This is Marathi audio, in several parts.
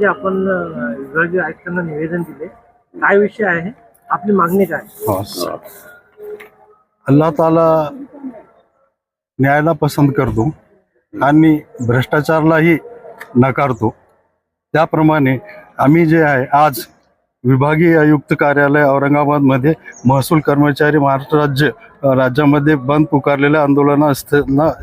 जे आपण विभागीय आयुक्तांना निवेदन दिले काय विषय आहे? आपली मागणी काय? हो. अल्लाह ताला न्यायाला पसंत करतो आणि भ्रष्टाचारलाही नकारतो. त्याप्रमाणे आम्ही जे आहे आज विभागीय आयुक्त कार्यालय औरंगाबादमध्ये महसूल कर्मचारी महाराष्ट्र राज्य राज्यामध्ये बंद पुकारलेल्या आंदोलना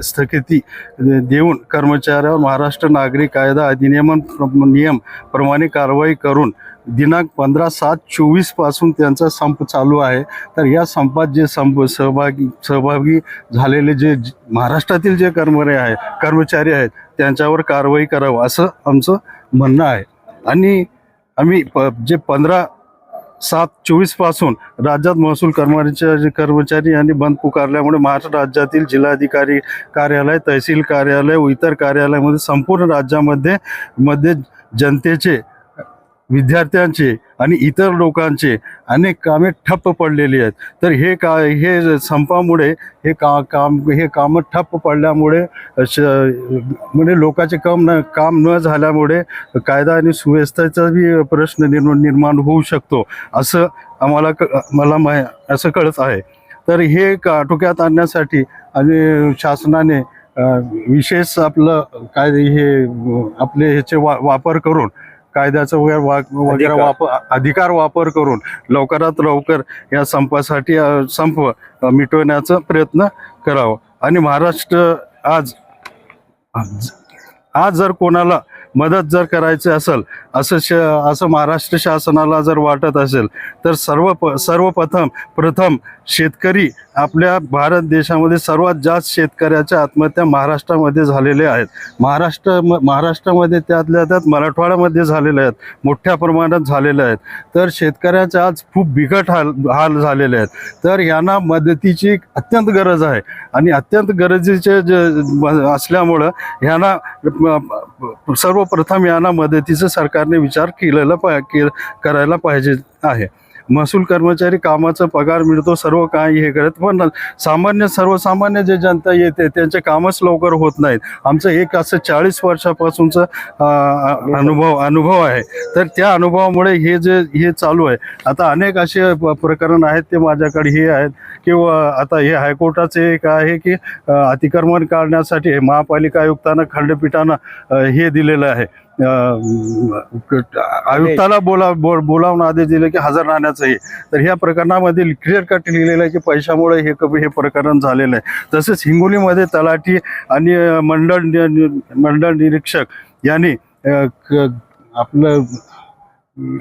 स्थगिती देऊन कर्मचाऱ्यावर महाराष्ट्र नागरी कायदा अधिनियमन नियम प्रमाणे कारवाई करून दिनांक पंधरा सात चोवीसपासून त्यांचा संप चालू आहे. तर या संपात जे संप सहभागी सहभागी झालेले जे महाराष्ट्रातील जे कर्मचारी आहे कर्मचारी आहेत त्यांच्यावर कारवाई करावं असं आमचं म्हणणं आहे. आणि आम्ही प जे पंधरा सात चोवीसपासून राज्यात महसूल कर्मचारी कर्मचारी यांनी बंद पुकारल्यामुळे महाराष्ट्र राज्यातील जिल्हाधिकारी कार्यालय तहसील कार्यालय व इतर कार्यालयामध्ये संपूर्ण राज्यामध्ये मध्ये जनतेचे विद्यार्थ्यांचे आणि इतर लोकांचे अनेक कामे ठप्प पडलेली आहेत. तर हे का हे संपामुळे हे का काम हे कामं ठप्प पडल्यामुळे श म्हणजे लोकांचे काम न काम न झाल्यामुळे कायदा आणि सुव्यवस्थेचाही प्रश्न निर्माण निर्माण होऊ शकतो. असं आम्हाला क मला मा असं कळत आहे. तर हे का आटोक्यात आणण्यासाठी आणि शासनाने विशेष आपलं काय हे आपले ह्याचे वा वापर करून कायद्याचा वगैरे वा वगैरे. वापर अधिकार वापर करून लवकरात लवकर या संपासाठी संप मिटवण्याचा प्रयत्न करावा आणि महाराष्ट्र आज- आज जर कोणाला मदत जर करायची असेल असं श असं महाराष्ट्र शासनाला जर वाटत असेल तर सर्व प सर्वप्रथम प्रथम शेतकरी आपल्या भारत देशामध्ये सर्वात जास्त शेतकऱ्याच्या आत्महत्या महाराष्ट्रामध्ये झालेल्या आहेत. महाराष्ट्र म महाराष्ट्रामध्ये त्यातल्या त्यात मराठवाड्यामध्ये झालेल्या आहेत मोठ्या प्रमाणात झालेल्या आहेत. तर शेतकऱ्याचे आज खूप बिकट हाल हाल झालेले आहेत. तर यांना मदतीची अत्यंत गरज आहे. आणि अत्यंत गरजेचे जे म- असल्यामुळं ह्यांना सर्व प्रथम यांना मदतीचा सरकारने विचार केलेला पा के करायला पाहिजे आहे. महसूल कर्मचारी कामाचा पगार मिळतो सर्व काही हे करत पण सामान्य सर्वसामान्य जे जनता येते त्यांचे कामच लवकर होत नाहीत. आमचं एक असं चाळीस वर्षापासूनचं अनुभव अनुभव आहे. तर त्या अनुभवामुळे हे जे हे चालू आहे. आता अनेक असे प- प्रकरण आहेत ते माझ्याकडे हे आहेत. किंवा आता हे हायकोर्टाचे एक आहे की अतिक्रमण काढण्यासाठी महापालिका आयुक्तांना खंडपीठानं हे दिलेलं आहे. आयुक्ताला बोला बो- बोलावून आदेश दिले की हजर राहण्याचं हे तर ह्या प्रकरणामध्ये क्लिअर कट लिहिलेलं आहे की पैशामुळे हे क- हे प्रकरण झालेलं आहे. तसेच हिंगोलीमध्ये तलाठी आणि मंडळ मंडळ निरीक्षक यांनी क- आपलं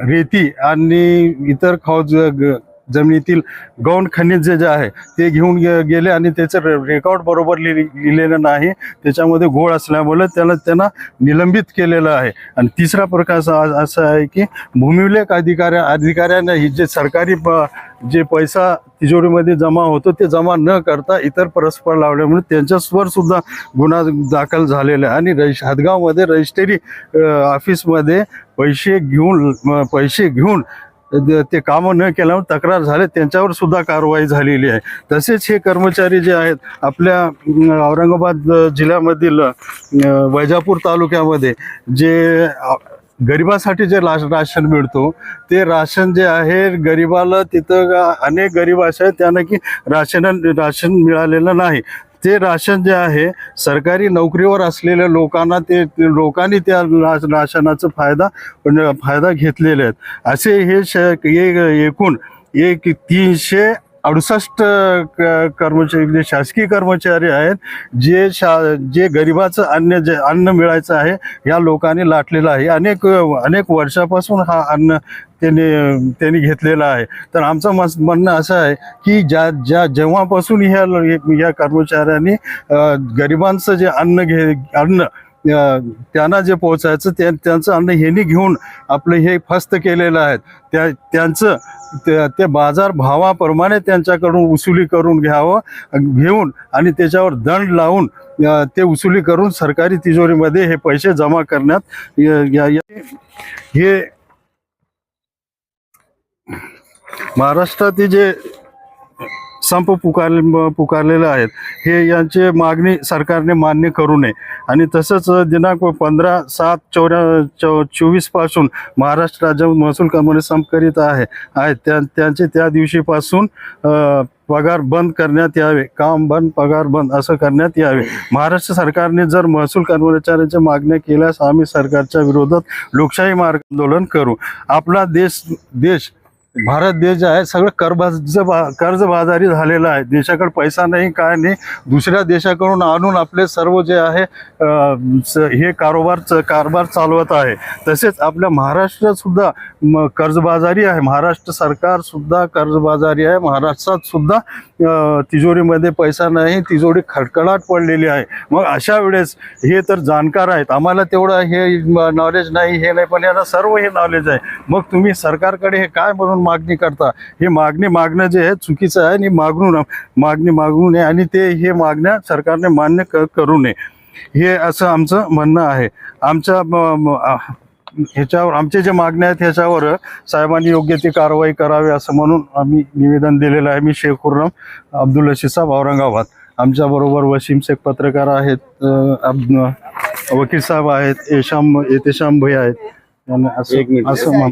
रेती आणि इतर खाऊ ग- जमिनीतील गौण खनिज जे आहे ते घेऊन गे- गेले आणि त्याचं रे- रेकॉर्ड बरोबर लिहि लिहिलेलं नाही. त्याच्यामध्ये घोळ असल्यामुळे त्याला त्यांना निलंबित केलेलं आहे. आणि तिसरा प्रकार असा असा आहे की भूमिलेख अधिकाऱ्या अधिकाऱ्यांना ही जे सरकारी प जे पैसा तिजोरीमध्ये जमा होतो ते जमा न करता इतर परस्पर लावल्यामुळे त्यांच्यावर सुद्धा गुन्हा दाखल झालेला आहे. आणि रजिश हदगावमध्ये रजिस्ट्री ऑफिसमध्ये पैसे घेऊन पैसे घेऊन ते कामं न केल्यावर तक्रार झाले त्यांच्यावर सुद्धा कारवाई झालेली आहे. तसेच हे कर्मचारी जे आहेत आपल्या औरंगाबाद जिल्ह्यामधील वैजापूर तालुक्यामध्ये जे गरिबासाठी जे राश राशन मिळतो ते राशन जे आहे गरिबाला तिथं अनेक गरीब असे आहेत त्यांना की राशन राशन मिळालेलं नाही. ते राशन जे आहे सरकारी नोकरीवर असलेल्या लोकांना ते लोकांनी त्या राश राशनाचा फायदा फायदा घेतलेले आहेत. असे हे श एकूण एक तीनशे अडुसष्ट क- कर्मचारी जे शासकीय कर्मचारी आहेत जे शा जे गरिबाचं अन्न जे अन्न मिळायचं आहे या लोकांनी लाटलेलं आहे. अनेक अनेक वर्षापासून हा अन्न त्यांनी त्यांनी घेतलेला आहे. तर आमचं मस म्हणणं असं आहे की ज्या ज्या जेव्हापासून ह्या या कर्मचाऱ्यांनी गरिबांचं जे अन्न घे अन्न त्यांना जे पोहोचायचं त्या त्यांचं अन्न ह्यांनी घेऊन आपलं हे फस्त केलेलं आहे त्या त्यांचं ते ते बाजार भावाप्रमाणे त्यांच्याकडून उसुली करून घ्यावं घेऊन आणि त्याच्यावर दंड लावून ते उसुली करून सरकारी तिजोरीमध्ये हे पैसे जमा करण्यात हे महाराष्ट्रातील जे संप पुकारले पुकारलेले आहेत. हे यांची मागणी सरकारने मान्य करू नये. आणि तसंच दिनांक पंधरा सात चौऱ्या चौ चोवीसपासून महाराष्ट्र राज्य महसूल कंपनी संप करीत आहे आहेत त्या त्यांचे त्या दिवशीपासून पगार बंद करण्यात यावे. काम बंद पगार बंद असं करण्यात यावे. महाराष्ट्र सरकारने जर महसूल कर्मचाऱ्यांच्या मागण्या केल्यास आम्ही सरकारच्या विरोधात लोकशाही मार्ग आंदोलन करू. आपला देश देश भारत देश जे आहे सगळं कर्ज कर्जबाजारी झालेला आहे. देशाकडे पैसा नाही काय नाही. दुसऱ्या देशाकडून आणून आपले सर्व जे आहे स- हे कारोबार च- कारभार चालवत आहे. तसेच आपल्या महाराष्ट्रात सुद्धा कर्जबाजारी आहे. महाराष्ट्र सरकारसुद्धा कर्जबाजारी आहे. महाराष्ट्रात सुद्धा तिजोरीमध्ये पैसा नाही तिजोरी खडखडाट पडलेली आहे. मग अशा वेळेस हे तर जाणकार आहेत. आम्हाला तेवढं हे नॉलेज नाही हे नाही पण यांना सर्व हे नॉलेज आहे. मग तुम्ही सरकारकडे हे काय म्हणून मागणी करता. हे मागणी मागणं जे आहे चुकीचं आहे आणि मागणू मागणी मागणू नये आणि ते हे मागण्या सरकारने मान्य क करू नये. हे असं आमचं म्हणणं आहे. आमच्या ह्याच्यावर आमचे जे मागण्या आहेत ह्याच्यावर साहेबांनी योग्य ती कारवाई करावी असं म्हणून आम्ही निवेदन दिलेलं आहे. मी शेख खुर्रम अब्दुल रशीद साहेब औरंगाबाद. आमच्याबरोबर वसीम शेख पत्रकार आहेत वकील साहेब आहेत येशाम येतेशाम भैया आहेत. असं असं